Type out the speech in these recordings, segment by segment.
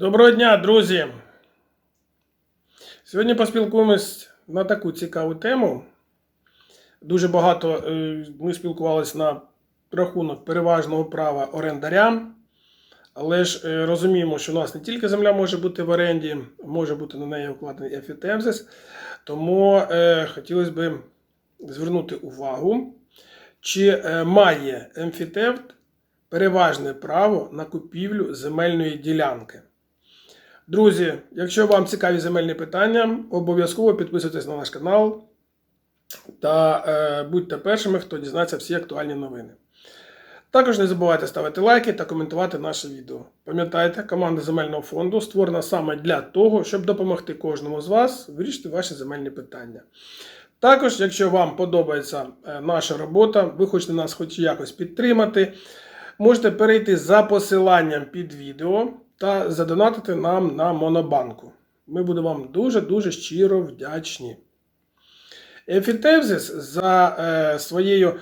Доброго дня, друзі! Сьогодні поспілкуємось на таку цікаву тему. Дуже багато е, ми спілкувалися на рахунок переважного права орендаря. Але ж е, розуміємо, що у нас не тільки земля може бути в оренді, може бути на неї вкладений ефітемзис. Тому е, хотілося б звернути увагу, чи е, має емфітевт переважне право на купівлю земельної ділянки. Друзі, якщо вам цікаві земельні питання, обов'язково підписуйтесь на наш канал та е, будьте першими, хто дізнається всі актуальні новини. Також не забувайте ставити лайки та коментувати наше відео. Пам'ятайте, команда земельного фонду створена саме для того, щоб допомогти кожному з вас вирішити ваші земельні питання. Також, якщо вам подобається е, наша робота, ви хочете нас хоч якось підтримати, можете перейти за посиланням під відео та задонатити нам на Монобанку. Ми будемо вам дуже-дуже щиро вдячні. Ефітевзис за е, своєю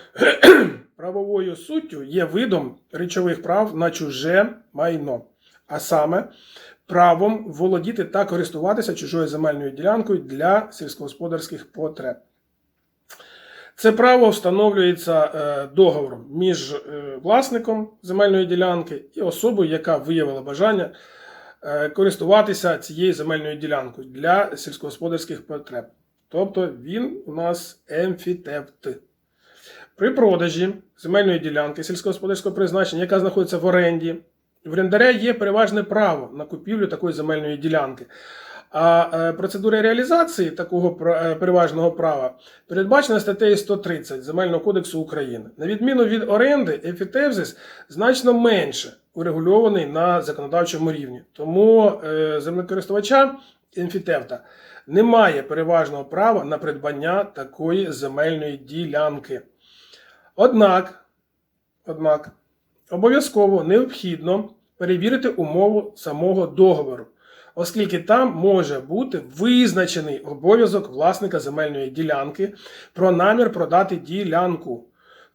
правовою суттю є видом речових прав на чуже майно, а саме правом володіти та користуватися чужою земельною ділянкою для сільськогосподарських потреб. Це право встановлюється е, договором між е, власником земельної ділянки і особою, яка виявила бажання е, користуватися цією земельною ділянкою для сільськогосподарських потреб. Тобто він у нас емфітевт. При продажі земельної ділянки сільськогосподарського призначення, яка знаходиться в оренді, в орендаря є переважне право на купівлю такої земельної ділянки. А е, процедура реалізації такого е, переважного права передбачена статтею 130 Земельного кодексу України. На відміну від оренди, ефітевзис значно менше урегульований на законодавчому рівні. Тому е, землекористувача емфітевта немає переважного права на придбання такої земельної ділянки. Однак, однак, обов'язково необхідно перевірити умову самого договору, оскільки там може бути визначений обов'язок власника земельної ділянки про намір продати ділянку.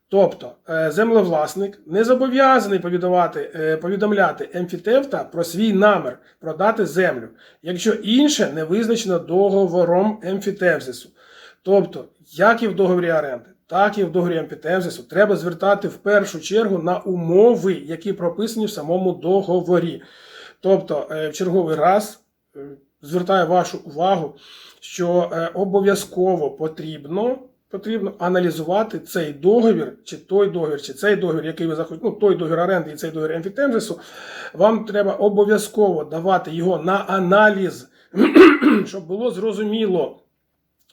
Тобто е, землевласник не зобов'язаний е, повідомляти емфітевта про свій намір продати землю, якщо інше не визначено договором емфітевзису. Тобто, як і в договорі оренди, так і в договорі емфітевзису треба звертати в першу чергу на умови, які прописані в самому договорі. Тобто, е, в черговий раз е, звертаю вашу увагу, що е, обов'язково потрібно. Потрібно аналізувати цей договір, чи той договір, чи цей договір, який ви захочете, ну той договір оренди і цей договір емфітемзису, вам треба обов'язково давати його на аналіз, щоб було зрозуміло,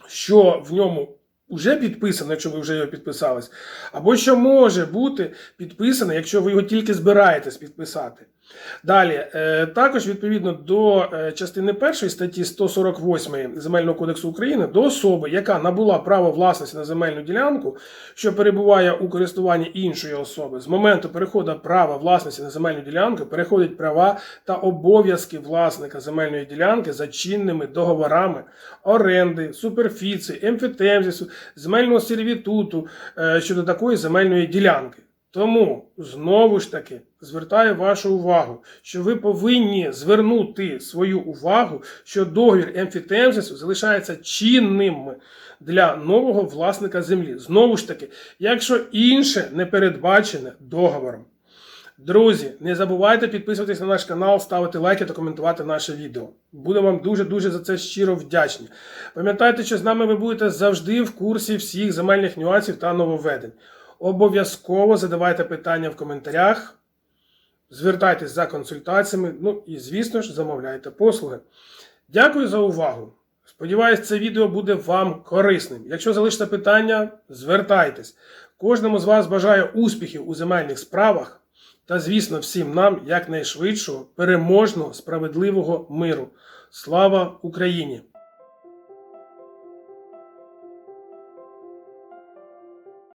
що в ньому вже підписано, якщо ви вже його підписались, або що може бути підписано, якщо ви його тільки збираєтесь підписати. Далі, е, також відповідно до е, частини 1 статті 148 Земельного кодексу України до особи, яка набула право власності на земельну ділянку, що перебуває у користуванні іншої особи, з моменту переходу права власності на земельну ділянку переходять права та обов'язки власника земельної ділянки за чинними договорами оренди, суперфіції, емфітемзису, земельного сервітуту е, щодо такої земельної ділянки. Тому знову ж таки звертаю вашу увагу, що ви повинні звернути свою увагу, що договір емфітемзису залишається чинним для нового власника землі. Знову ж таки, якщо інше не передбачене договором. Друзі, не забувайте підписуватись на наш канал, ставити лайки та коментувати наше відео. Будемо вам дуже-дуже за це щиро вдячні. Пам'ятайте, що з нами ви будете завжди в курсі всіх земельних нюансів та нововведень. Обов'язково задавайте питання в коментарях, звертайтесь за консультаціями, ну і, звісно ж, замовляйте послуги. Дякую за увагу. Сподіваюсь, це відео буде вам корисним. Якщо залишите питання, звертайтесь. Кожному з вас бажаю успіхів у земельних справах та, звісно, всім нам якнайшвидшого, переможного, справедливого миру. Слава Україні!